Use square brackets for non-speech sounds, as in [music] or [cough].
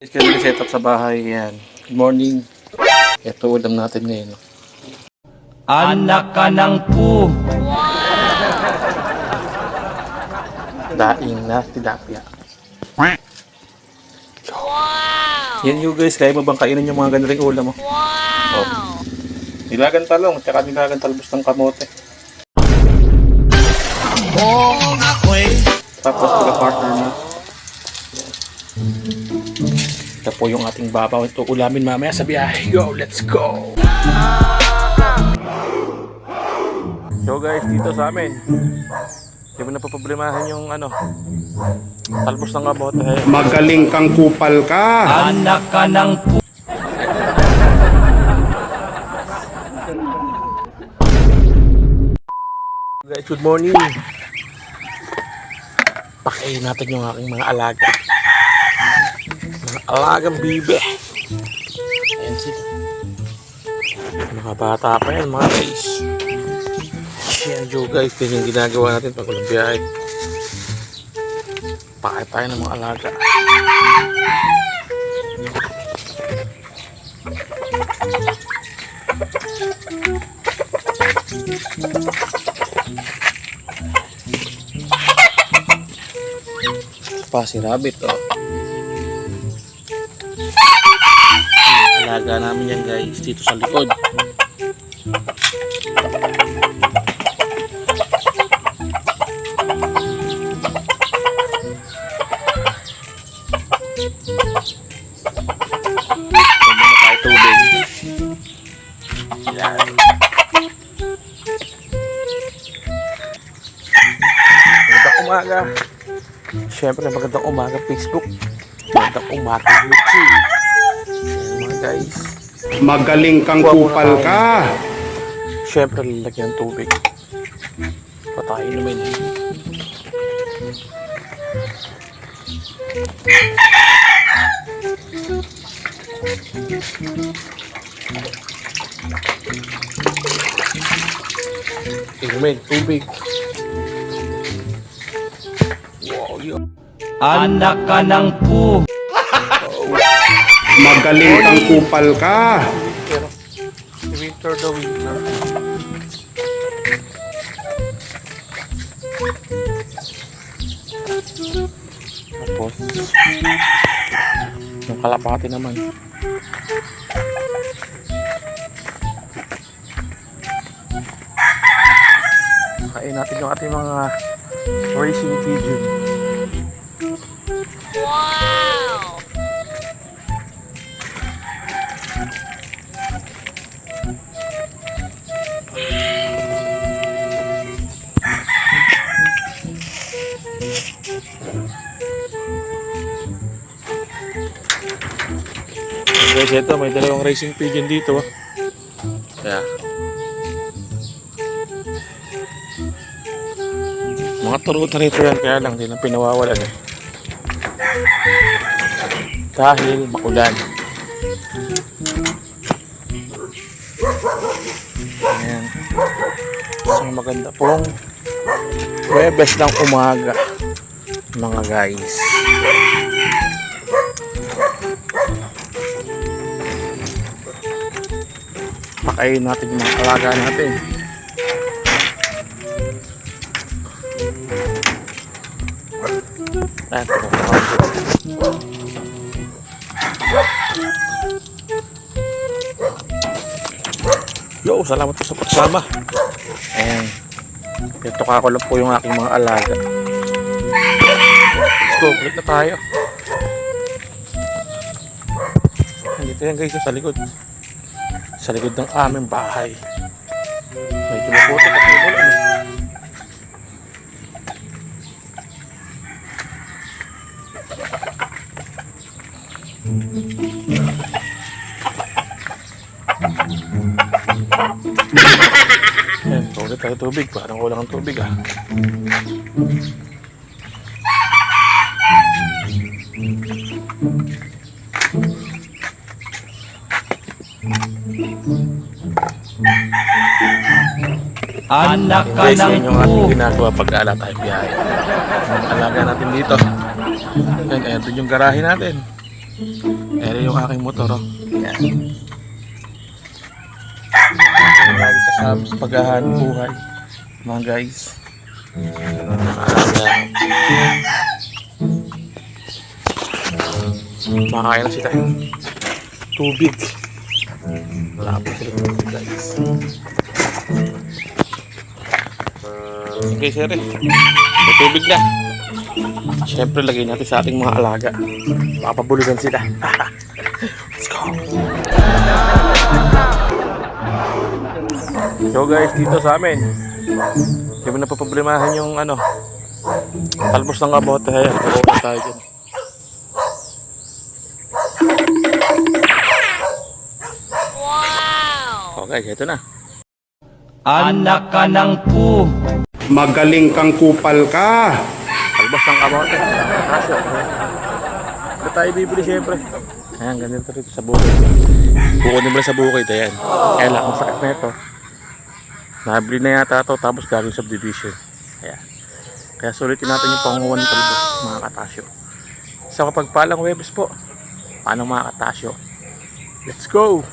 Guys, kasi set up sa bahay yan. Good morning. Ito ulam natin ngayon. Anak ka ng pu. Daing na tilapia. Yan you guys, kaya mo bang kainin yung mga ganaling ulam mo? Wow! Oh. Nilagan talong, tsaka nilagan talbos ng kamote. Oo, ako eh. Tapos taga partner na. Ito po yung ating babaw. Ito ulamin mamaya sa biyahe. Go, let's go! So guys, dito sa amin. Hindi mo na paproblemahan yung ano, talbos ng kamote. Magaling kang kupal ka. Anak ka ng pu. Guys, good morning. Pakain natin yung aking mga alaga. Alagang bibe. Ayan sila. Mga bata pa yan, mga guys. Yan Joe guys, yan yung ginagawa natin pag walang biyahe. Pakain tayo ng mga alaga. Pa si Rabbit, oh. Alaga namin yan guys, dito sa likod. Na tayo tubig. Yan. Magandang umaga. Siyempre, magandang umaga Facebook. Magandang umaga YouTube. Guys. Magaling kang kupal ka. Siyempre, lalagyan tubig. Patayin naman. Inumin, tubig. Wow, yun. Anak ka ng pu. Magaling kang kupal ka. Pero, winter the winter. Tapos, yung kalapati naman. Kain natin yung ating mga racing pigeon. Guys, ito may dalawang racing pigeon dito. oh. Kaya. Mga turuta rito yan, kaya lang, hindi lang pinawawalan eh. Dahil makulan. Ayan. Isang maganda pong Webes ng umaga, mga guys. Pakain natin yung mga alaga natin. Ayan, Yo, salamat po sa pagsama. Ayan. Ito kakulap po yung aking mga alaga. Let's go, balik na tayo. Dito yan guys, sa likod sa likod ng aming bahay. Medyo maputok at may ano. Yan, ulit tayo tubig. Parang kulang ang tubig ah. Anak ka Guys, ng yung ating ginagawa pag ala tayo biyahe. Alaga natin dito. Yan, eto yung garahe natin. Ere yung aking motor, oh. Yan. Lagi kasama sa paghahanap buhay. Mga guys. Makain na sila. Tubig. Wala po sila tubig guys. Okay, sir. eh. May tubig na. Siyempre, lagay natin sa ating mga alaga. Papabulugan sila. [laughs] Let's go. So guys, dito sa amin. Hindi mo napaproblemahan yung ano. Talbos ng kabote. Ayan, kukuha tayo dyan. Wow! Okay, ito na. Anak ka ng pu. Magaling kang kupal ka. Talbos ng kabote. Kaso, ito tayo bibili siyempre. Ayan, ganito rito sa bukid. Bukod nila sa bukid, ayan. Kaya lang, ang sakit na ito. Nabili na yata ito, tapos galing subdivision. Ayan. Kaya sulitin natin yung pangunguha ng talbos, mga katasyo. Sa kapag palang webs po, paano mga katasyo? Let's go!